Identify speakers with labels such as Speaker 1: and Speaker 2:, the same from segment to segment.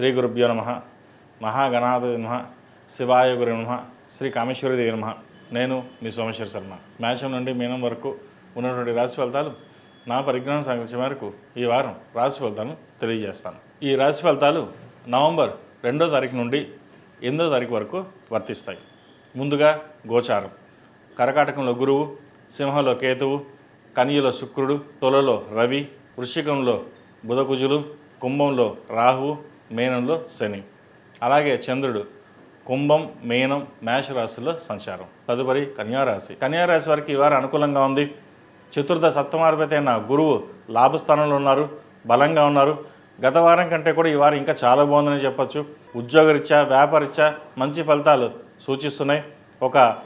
Speaker 1: శ్రీ గురుభ్యో నమ. మహాగణాధి నమ. శివాయ గురు నమ. శ్రీ కామేశ్వరి దేవి నమ. నేను మీ సోమేశ్వర శర్మ. మేషం నుండి మీనం వరకు ఉన్నటువంటి రాశి ఫలితాలు నా పరిజ్ఞానం సంగతి మేరకు ఈ వారం రాశి ఫలితాలను తెలియజేస్తాను. ఈ రాశి ఫలితాలు నవంబర్ రెండో తారీఖు నుండి ఎనిమిదో తారీఖు వరకు వర్తిస్తాయి. ముందుగా గోచారం. కరకాటకంలో గురువు సింహంలో కేతువు కనియలో శుక్రుడు తొలలో రవి వృశ్చికంలో బుధకుజులు కుంభంలో రాహువు మీనంలో శని. అలాగే చంద్రుడు. కుంభం మీనం మేషరాశిలో సంచారం. తదుపరి కన్యారాశి. కన్యారాశి వారికి ఈ వారం అనుకూలంగా ఉంది. చతుర్థ సప్తమాధిపతి అయిన గురువు లాభస్థానంలో ఉన్నారు. బలంగా ఉన్నారు. గత వారం కంటే కూడా ఈ వారం ఇంకా చాలా బాగుందని చెప్పొచ్చు. ఉద్యోగరీత్యా వ్యాపారరీత్యా మంచి ఫలితాలు సూచిస్తున్నాయి. ఒక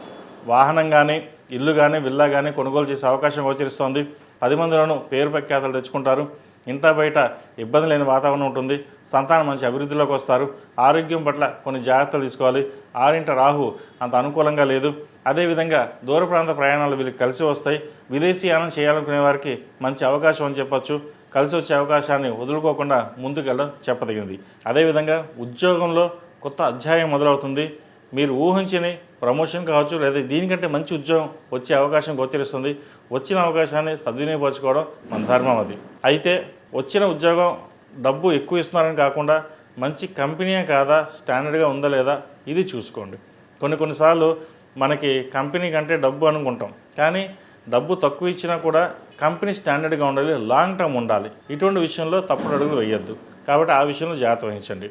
Speaker 1: వాహనం కానీ ఇల్లు కానీ విల్లా కానీ కొనుగోలు చేసే అవకాశం గోచరిస్తోంది. పది మందిలోనూ పేరు ప్రఖ్యాతలు తెచ్చుకుంటారు. ఇంట బయట ఇబ్బంది లేని వాతావరణం ఉంటుంది. సంతానం మంచి అభివృద్ధిలోకి వస్తారు. ఆరోగ్యం పట్ల కొన్ని జాగ్రత్తలు తీసుకోవాలి. ఆరింట రాహు అంత అనుకూలంగా లేదు. అదేవిధంగా దూర ప్రాంత ప్రయాణాలు వీళ్ళకి కలిసి వస్తాయి. విదేశీయానం చేయాలనుకునే వారికి మంచి అవకాశం అని చెప్పచ్చు. కలిసి వచ్చే అవకాశాన్ని వదులుకోకుండా ముందుకెళ్ళడం చెప్పదగింది అదేవిధంగా ఉద్యోగంలో కొత్త అధ్యాయం మొదలవుతుంది. మీరు ఊహించని ప్రమోషన్ కావచ్చు లేదా దీనికంటే మంచి ఉద్యోగం వచ్చే అవకాశం గోచరిస్తుంది. వచ్చిన అవకాశాన్ని సద్వినియోగపరచుకోవడం మన ధర్మం అది. అయితే వచ్చిన ఉద్యోగం డబ్బు ఎక్కువ ఇస్తున్నారని కాకుండా మంచి కంపెనీయే కాదా స్టాండర్డ్గా ఉందా లేదా ఇది చూసుకోండి. కొన్ని కొన్నిసార్లు మనకి కంపెనీ కంటే డబ్బు అనుకుంటాం. కానీ డబ్బు తక్కువ ఇచ్చినా కూడా కంపెనీ స్టాండర్డ్గా ఉండాలి లాంగ్ టర్మ్ ఉండాలి. ఇటువంటి విషయంలో తప్పుడు అడుగులు వేయొద్దు. కాబట్టి ఆ విషయంలో జాగ్రత్త వహించండి.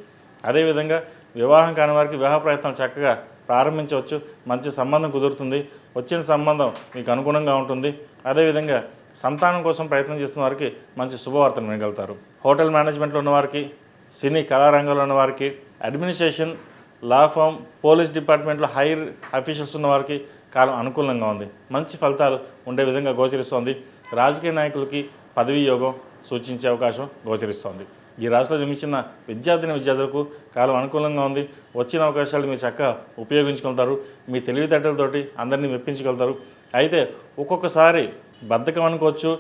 Speaker 1: అదేవిధంగా వివాహం కాని వారికి వివాహ ప్రయత్నం చక్కగా ప్రారంభించవచ్చు. మంచి సంబంధం కుదురుతుంది. వచ్చిన సంబంధం మీకు అనుగుణంగా ఉంటుంది. అదేవిధంగా సంతానం కోసం ప్రయత్నం చేస్తున్న వారికి మంచి శుభవార్తను వినగలుగుతారు. హోటల్ మేనేజ్మెంట్లో ఉన్నవారికి సినీ కళారంగంలో ఉన్న వారికి అడ్మినిస్ట్రేషన్ లా ఫామ్ పోలీస్ డిపార్ట్మెంట్లో హైర్ అఫీషియల్స్ ఉన్న వారికి కాలం అనుకూలంగా ఉంది. మంచి ఫలితాలు ఉండే విధంగా గోచరిస్తోంది. రాజకీయ నాయకులకి పదవీ యోగం సూచించే అవకాశం గోచరిస్తోంది. ఈ రాశిలో జన్మించిన విద్యార్థిని విద్యార్థులకు కాలం అనుకూలంగా ఉంది. వచ్చిన అవకాశాలు మీరు చక్కగా ఉపయోగించుకుంటారు. మీ తెలివితేటలతోటి అందరినీ మెప్పించగలుగుతారు. అయితే ఒక్కొక్కసారి బద్ధకం అనుకోవచ్చు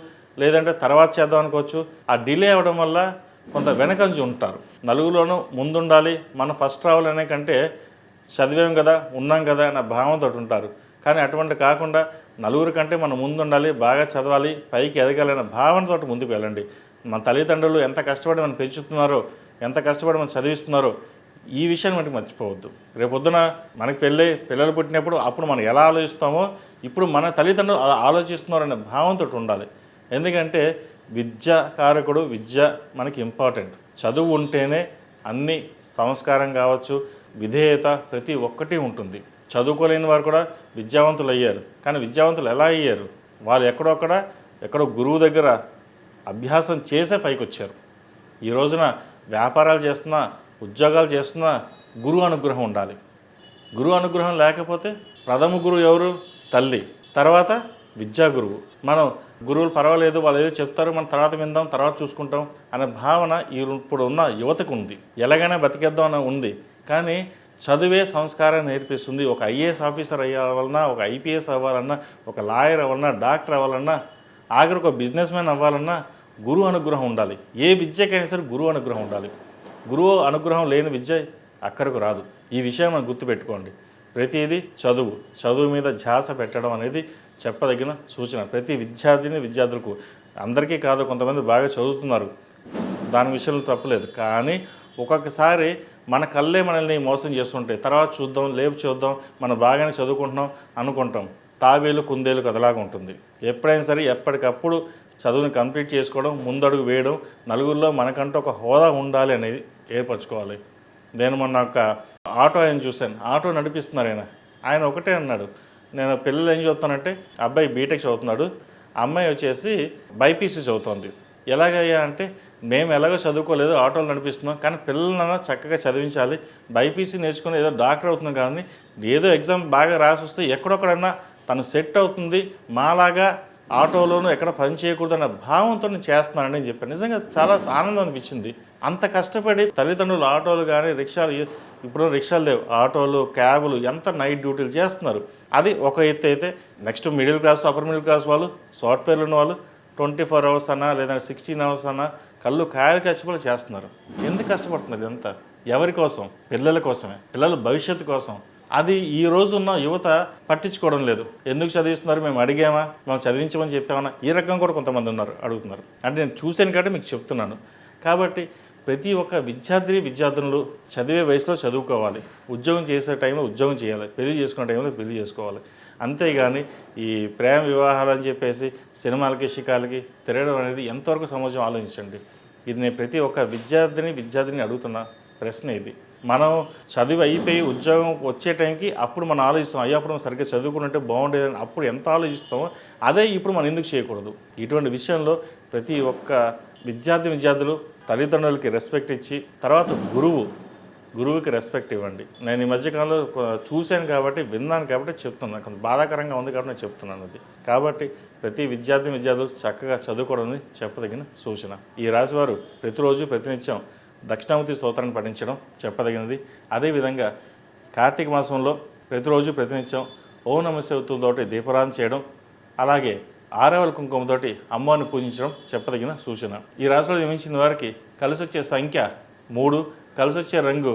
Speaker 1: లేదంటే తర్వాత చేద్దాం అనుకోవచ్చు. ఆ డిలే అవ్వడం వల్ల కొంత వెనకంచి ఉంటారు. నలుగులోనూ ముందుండాలి. మనం ఫస్ట్ రావాలనే కంటే చదివాం కదా ఉన్నాం కదా అన్న భావంతో ఉంటారు. కానీ అటువంటి కాకుండా నలుగురి కంటే మనం ముందుండాలి బాగా చదవాలి పైకి ఎదగాలన్న భావనతో ముందుకు వెళ్ళండి. మన తల్లిదండ్రులు ఎంత కష్టపడి మనం పెంచుతున్నారో ఎంత కష్టపడి మనం చదివిస్తున్నారో ఈ విషయాన్ని మనకి మర్చిపోవద్దు. రేపొద్దున మనకి పెళ్ళి పిల్లలు పుట్టినప్పుడు అప్పుడు మనం ఎలా ఆలోచిస్తామో ఇప్పుడు మన తల్లిదండ్రులు అలా ఆలోచిస్తున్నారనే భావంతో ఉండాలి. ఎందుకంటే విద్యాకారకుడు విద్య మనకి ఇంపార్టెంట్. చదువు ఉంటేనే అన్ని సంస్కారం కావచ్చు విధేయత ప్రతి ఒక్కటి ఉంటుంది. చదువుకోలేని వారు కూడా విద్యావంతులు అయ్యారు కానీ విద్యావంతులు ఎలా అయ్యారు? వాళ్ళు ఎక్కడొక్కడ ఎక్కడో గురువు దగ్గర అభ్యాసం చేసే పైకి వచ్చారు ఈ రోజున వ్యాపారాలు చేస్తున్నా ఉద్యోగాలు చేస్తున్నా గురువు అనుగ్రహం ఉండాలి. గురువు అనుగ్రహం లేకపోతే ప్రథమ గురువు ఎవరు? తల్లి. తర్వాత విద్యా గురువు. మనం గురువులు పర్వాలేదు వాళ్ళు ఏదో చెప్తారు మనం తర్వాత విందాం తర్వాత చూసుకుంటాం అనే భావన ఈ ఇప్పుడు ఉన్న యువతకు ఉంది ఎలాగైనా బతికేద్దాం అని ఉంది. కానీ చదువే సంస్కారం నేర్పిస్తుంది. ఒక ఐఏఎస్ ఆఫీసర్ అయ్యాలన్నా ఒక ఐపీఎస్ అవ్వాలన్నా ఒక లాయర్ అవ్వాలన్నా డాక్టర్ అవ్వాలన్నా ఆఖరికి ఒక బిజినెస్ మ్యాన్ అవ్వాలన్నా గురువు అనుగ్రహం ఉండాలి. ఏ విద్యకైనా సరే గురువు అనుగ్రహం ఉండాలి. గురువు అనుగ్రహం లేని విద్య అక్కడికి రాదు. ఈ విషయం మనం గుర్తుపెట్టుకోండి. ప్రతిదీ చదువు. చదువు మీద ధ్యాస పెట్టడం అనేది చెప్పదగిన సూచన. ప్రతి విద్యార్థిని విద్యార్థులకు అందరికీ కాదు కొంతమంది బాగా చదువుతున్నారు. దాని విషయంలో తప్పలేదు. కానీ ఒక్కొక్కసారి మన కళ్ళే మనల్ని మోసం చేస్తుంటాయి. తర్వాత చూద్దాం లేపు చూద్దాం మనం బాగానే చదువుకుంటున్నాం అనుకుంటాం. తాబేలు కుందేలు కథలాగా ఉంటుంది. ఎప్పుడైనా సరే ఎప్పటికప్పుడు చదువుని కంప్లీట్ చేసుకోవడం ముందడుగు వేయడం నలుగురిలో మనకంటూ ఒక హోదా ఉండాలి అనేది ఏర్పరచుకోవాలి. నేను మొన్న ఒక ఆటో ఆయన చూశాను. ఆటో నడిపిస్తున్నారు ఆయన. ఆయన ఒకటే అన్నాడు. నేను పిల్లలు ఏం చదువుతానంటే అబ్బాయి బీటెక్ చదువుతున్నాడు. అమ్మాయి వచ్చేసి బైపీసీ చదువుతోంది. ఎలాగయ్యా అంటే మేము ఎలాగో చదువుకోలేదు ఆటోలు నడిపిస్తున్నాం కానీ పిల్లలన్నా చక్కగా చదివించాలి. బైపీసీ నేర్చుకుని ఏదో డాక్టర్ అవుతున్నాం కానీ ఏదో ఎగ్జామ్ బాగా రాసి వస్తే ఎక్కడొక్కడన్నా తను సెట్ అవుతుంది మాలాగా ఆటోలోనూ ఎక్కడ పని చేయకూడదు అన్న భావంతో నేను చేస్తున్నానని నేను చెప్పాను. నిజంగా చాలా ఆనందం అనిపించింది. అంత కష్టపడి తల్లిదండ్రులు ఆటోలు కానీ రిక్షాలు ఇప్పుడు రిక్షాలు లేవు. ఆటోలు క్యాబులు ఎంత నైట్ డ్యూటీలు చేస్తున్నారు. అది ఒక ఎత్తు అయితే next middle class upper middle class వాళ్ళు సాఫ్ట్వేర్లు ఉన్న వాళ్ళు ట్వంటీ ఫోర్ అవర్స్ అన్నా లేదంటే సిక్స్టీన్ అవర్స్ అన్నా కళ్ళు కాయలు కష్టపడి చేస్తున్నారు. ఎందుకు కష్టపడుతున్నారు ఇదంతా? ఎవరి కోసం? పిల్లల కోసమే. పిల్లల భవిష్యత్తు కోసం. అది ఈ రోజు ఉన్న యువత పట్టించుకోవడం లేదు. ఎందుకు చదివిస్తున్నారు? మేము అడిగామా? మేము చదివించమని చెప్పామన్నా? ఈ రకం కూడా కొంతమంది ఉన్నారు అడుగుతున్నారు. అంటే నేను చూశాను కాబట్టి మీకు చెప్తున్నాను. కాబట్టి ప్రతి ఒక్క విద్యార్థి విద్యార్థులు చదివే వయసులో చదువుకోవాలి. ఉద్యోగం చేసే టైంలో ఉద్యోగం చేయాలి. పెళ్ళి చేసుకునే టైంలో పెళ్ళి చేసుకోవాలి. అంతేగాని ఈ ప్రేమ వివాహాలు అని చెప్పేసి సినిమాలకి షికాలకి తిరగడం అనేది ఎంతవరకు సమాజం ఆలోచించండి? ఇది నేను ప్రతి ఒక్క విద్యార్థిని విద్యార్థిని అడుగుతున్న ప్రశ్న ఇది. మనం చదివి అయిపోయి ఉద్యోగం వచ్చే టైంకి అప్పుడు మనం ఆలోచిస్తాం అయ్యా అప్పుడు మనం సరిగ్గా చదువుకుంటే బాగుండేదని అప్పుడు ఎంత ఆలోచిస్తామో అదే ఇప్పుడు మనం ఎందుకు చేయకూడదు? ఇటువంటి విషయంలో ప్రతి ఒక్క విద్యార్థి విద్యార్థులు తల్లిదండ్రులకి రెస్పెక్ట్ ఇచ్చి తర్వాత గురువు గురువుకి రెస్పెక్ట్ ఇవ్వండి. నేను ఈ మధ్యకాలంలో చూశాను కాబట్టి విన్నాను కాబట్టి చెప్తున్నాను. కొంత బాధాకరంగా ఉంది కాబట్టి నేను చెప్తున్నాను అది. కాబట్టి ప్రతి విద్యార్థి విద్యార్థులు చక్కగా చదువుకోవడం చెప్పదగిన సూచన. ఈ రాశివారు ప్రతిరోజు ప్రతినిత్యం దక్షిణామూర్తి స్తోత్రాన్ని పఠించడం చెప్పదగినది. అదేవిధంగా కార్తీక మాసంలో ప్రతిరోజు ప్రతినిత్యం ఓ నమశివతోటి దీపారాధన చేయడం అలాగే ఆరవల కుంకుమతోటి అమ్మవారిని పూజించడం చెప్పదగిన సూచన. ఈ రాశిలో జన్మించిన వారికి కలిసి వచ్చే సంఖ్య మూడు కలిసి వచ్చే రంగు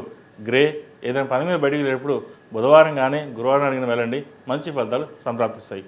Speaker 1: గ్రే. ఏదైనా పని మీద బయటికి వెళ్ళేటప్పుడు బుధవారం కానీ గురువారం అడిగిన వెళ్ళండి మంచి ఫలితాలు సంప్రాప్తిస్తాయి.